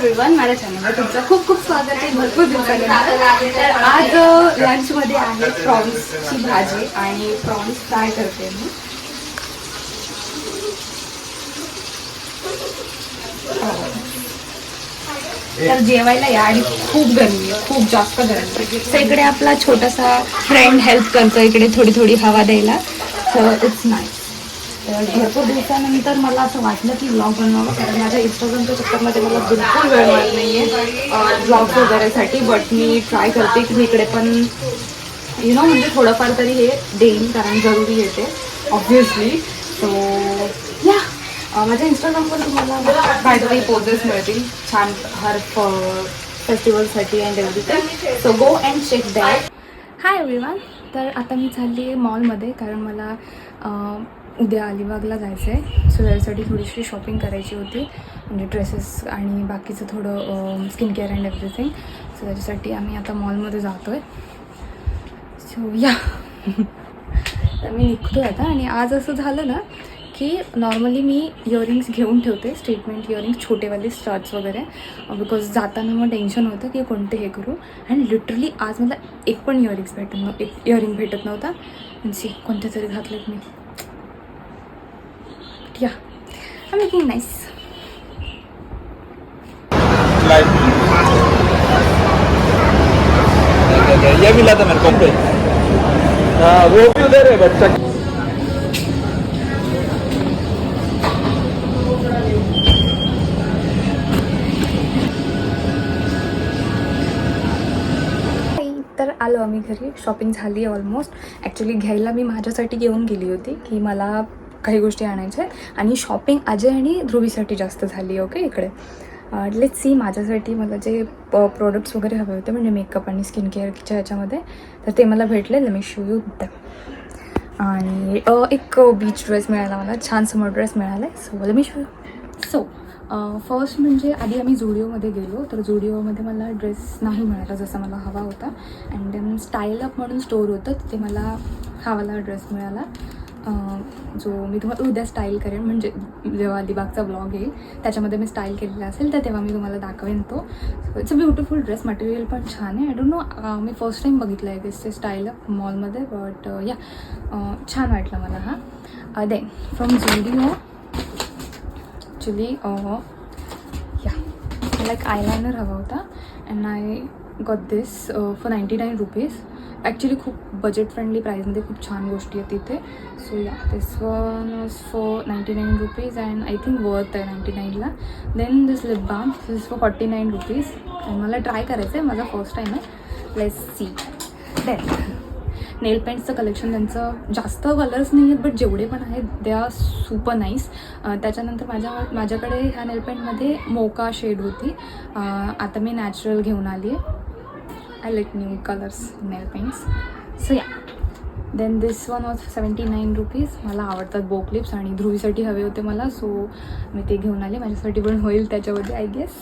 Everyone माझ्या चॅनलवर तुमचं खूप खूप स्वागत आहे. भरपूर दिवसानंतर. तर आज लंचमध्ये आहे प्रॉन्सची भाजी आणि प्रॉन्स फ्राय करते मी. तर जेवायला या आणि खूप गरमी आहे. खूप जास्त गरमी आहे. तर इकडे आपला छोटासा फ्रेंड हेल्प करतो इकडे थोडी थोडी हवा द्यायला. तर इट्स नाईस तर भरपूर दिवसानंतर मला असं वाटलं की ब्लॉग बनवावं कारण माझ्या इंस्टाग्रामच्या चक्करमध्ये मला बिलकुल वेळ मिळत नाही आहे ब्लॉग्स वगैरेसाठी. बट मी ट्राय करते की मी इकडे पण यु नो म्हणजे थोडंफार तरी हे देईन कारण जरुरी आहे ते ऑब्व्हियसली सो या माझ्या इंस्टाग्रामवर तुम्हाला काहीतरी पोजेस मिळतील. छान हर फेस्टिवलसाठी and everything so go and check that hi everyone तर आता मी चालली आहे मॉलमध्ये कारण मला उद्या अलिबागला जायचं आहे सो त्याच्यासाठी थोडीशी शॉपिंग करायची होती. म्हणजे ड्रेसेस आणि बाकीचं थोडं skin care and everything so त्याच्यासाठी आम्ही आता मॉलमध्ये जातो आहे सो या तर मी निघतो आता आणि आज असं झालं ना की नॉर्मली मी इयरिंग्स घेऊन ठेवते. स्टेटमेंट इयरिंग्स छोटेवाले स्टर्ट्स वगैरे. बिकॉज जाताना मग टेन्शन होतं की कोणते हे करू. अँड लिटरली आज मला एक पण इयरिंग्स भेटत नव्ह एक इयरिंग भेटत नव्हता. म्हणजे सी कोणते तरी घातलेत मी. या. आय मेकिंग नाईस ये मिला था मेरे को हाँ वो भी उधर है बच्चा. तर आलो आम्ही घरी. शॉपिंग झाली ऑलमोस्ट ॲक्च्युली घ्यायला मी माझ्यासाठी घेऊन गेली होती की मला काही गोष्टी आणायच्या आहेत. आणि शॉपिंग अजय आणि ध्रुवीसाठी जास्त झाली आहे ओके इकडे. लेट सी माझ्यासाठी मला जे प्रोडक्ट्स वगैरे हवे होते म्हणजे मेकअप आणि स्किन केअरच्या ह्याच्यामध्ये तर ते मला भेटले. मी शू यू द आणि एक बीच ड्रेस मिळाला मला. छान समर ड्रेस मिळाला आहे. सो मी शू सो फर्स्ट म्हणजे आधी आम्ही जुडिओमध्ये गेलो तर जुडिओमध्ये मला ड्रेस नाही मिळाला जसा मला हवा होता. अँड देन स्टाईल अप म्हणून स्टोर होतं तिथे मला हा वाला ड्रेस मिळाला. जो मी तुम्हाला उद्या स्टाईल करेन म्हणजे जेव्हा अलिबागचा ब्लॉग येईल त्याच्यामध्ये मी स्टाईल केलेला असेल तर तेव्हा मी तुम्हाला दाखवेन तो. It's a beautiful dress material पण छान आहे. आय डोंट नो मी फर्स्ट टाईम बघितलं आहे दिसचे स्टाईल अप मॉलमध्ये बट या छान वाटलं मला हा. देन फ्रॉम जुडिओ ॲक्च्युली या मला एक आयलायनर हवा होता. And I got this for ninety nine rupees actually खूप बजेट फ्रेंडली प्राईजमध्ये खूप छान गोष्टी आहेत तिथे. So yeah this one was for ninety nine rupees and I think worth आहे ninety नाईनला then this lip balm this for forty nine rupees and मला try करायचं आहे माझा फर्स्ट टाईम आहे. लेस सी देन नेल पेंट्सचं collection त्यांचं जास्त colours नाही आहेत बट जेवढे पण आहेत दे आर सुपर नाईस त्याच्यानंतर माझ्या माझ्याकडे ह्या नेल पेंटमध्ये मोका शेड होती. आता मी नॅचरल घेऊन आली आहे I like new colours nail paints so yeah then this one was seventy nine rupees मला आवडतात बो क्लिप्स आणि ध्रुवीसाठी हवे होते मला सो मी ते घेऊन आले. माझ्यासाठी पण होईल त्याच्यामध्ये आय गेस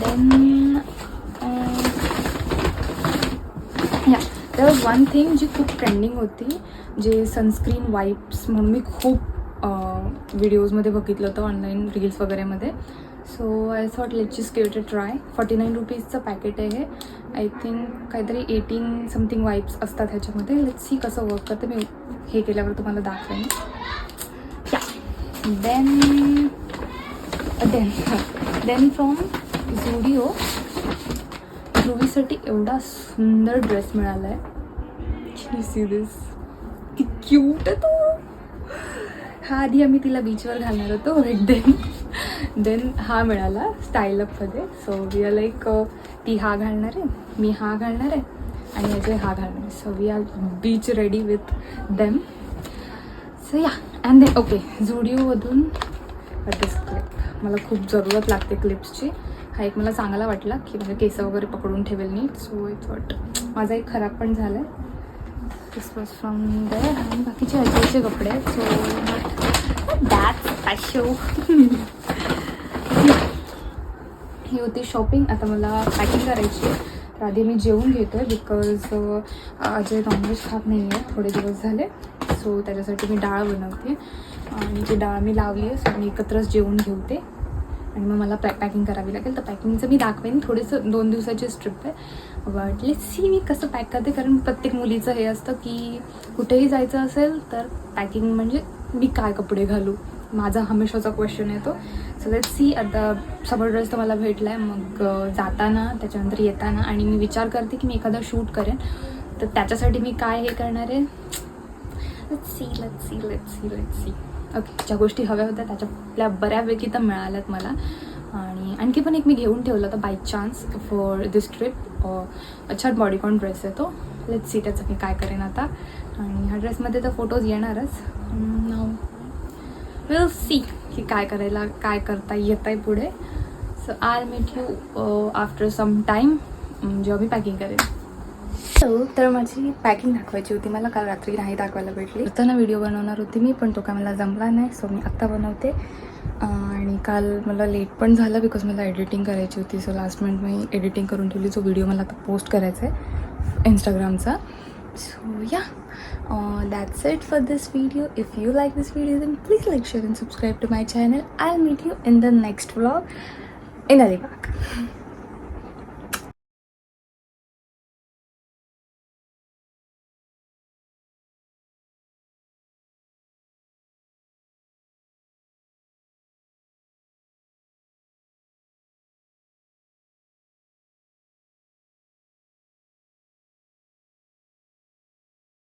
देन या तर वन थिंग जी खूप ट्रेंडिंग होती जे सनस्क्रीन वाईप्स म्हणून मी खूप व्हिडिओजमध्ये बघितलं होतं ऑनलाईन रील्स वगैरेमध्ये सो आय थॉट लेट जी स्केट ट्राय फॉर्टी नाईन रुपीजचं पॅकेट आहे. हे आय थिंक काहीतरी एटीन समथिंग वाईप्स असतात ह्याच्यामध्ये. लेट सी कसं वर्क करते. मी हे केल्यावर तुम्हाला दाखवेन. या then then then from Zudio ध्रुवीसाठी एवढा सुंदर ड्रेस मिळाला आहे सी दिस की क्यूट तो. हा आधी आम्ही तिला बीचवर घालणार होतो. बट देन देन हा मिळाला स्टाईल अपमध्ये सो वी आर लाईक ती हा घालणार आहे मी हा घालणार आहे आणि अजय हा घालणार आहे. So we are beach ready with them so yeah and then okay झुडिओमधून this clip मला खूप जरूरत लागते क्लिप्सची हा एक मला चांगला वाटला की म्हणजे केस वगैरे पकडून ठेवेल नीट. सो आय थॉट माझा एक खराब पण झाला आहे दिस वॉज फ्रॉम दर आणि बाकीचे अजयचे कपडे आहेत. सो दॅट स्पॅशो ही होती शॉपिंग. आता मला पॅकिंग करायची आहे. तर आधी मी जेवून घेतो आहे बिकॉज अजय नॉनव्हेज खात नाही आहे थोडे दिवस झाले. सो त्याच्यासाठी मी डाळ बनवते. आणि ती डाळ मी लावली आहे सो मी एकत्रच जेवून घेऊ ते आणि मग मला पॅ पॅकिंग करावी लागेल. तर पॅकिंगचं मी दाखवेन. थोडंसं दोन दिवसाची ट्रिप आहे. बट लेट सी मी कसं पॅक करते. कारण प्रत्येक मुलीचं हे असतं की कुठेही जायचं असेल तर पॅकिंग म्हणजे मी काय कपडे घालू? माझा हमेशाचा क्वेश्चन येतो. सो लेट सी आता समोर ड्रेस तर मला भेटला आहे मग जाताना त्याच्यानंतर येताना आणि मी विचार करते की मी एखादा शूट करेन. तर त्याच्यासाठी मी काय हे करणार आहे? Let see let see let see let see okay ज्या गोष्टी हव्या होत्या त्याच्यातल्या बऱ्यापैकी तर मिळाल्यात मला. आणि आणखी पण एक मी घेऊन ठेवलं होतं by chance for this trip छान बॉडीकॉन ड्रेस आहे तो. लेट सी त्याचं मी काय करेन आता. आणि ह्या ड्रेसमध्ये तर फोटोज येणारच. Mm, नाव विल सी की काय करायला काय करता येत आहे पुढे so I meet you after some time जेव्हा मी पॅकिंग करेन. तर माझी पॅकिंग दाखवायची होती. मला काल रात्री नाही दाखवायला भेटली. ना व्हिडिओ बनवणार होती मी पण तो काय मला जमला नाही सो मी आत्ता बनवते. आणि काल मला लेट पण झालं बिकॉज मला एडिटिंग करायची होती. सो लास्ट मिनिट मी एडिटिंग करून ठेवली. जो व्हिडिओ मला आता पोस्ट करायचा आहे इंस्टाग्रामचा so yeah Uh, that's it for this video. If you like this video, then please like, share and subscribe to my channel. I'll meet you in the next vlog in Alibag.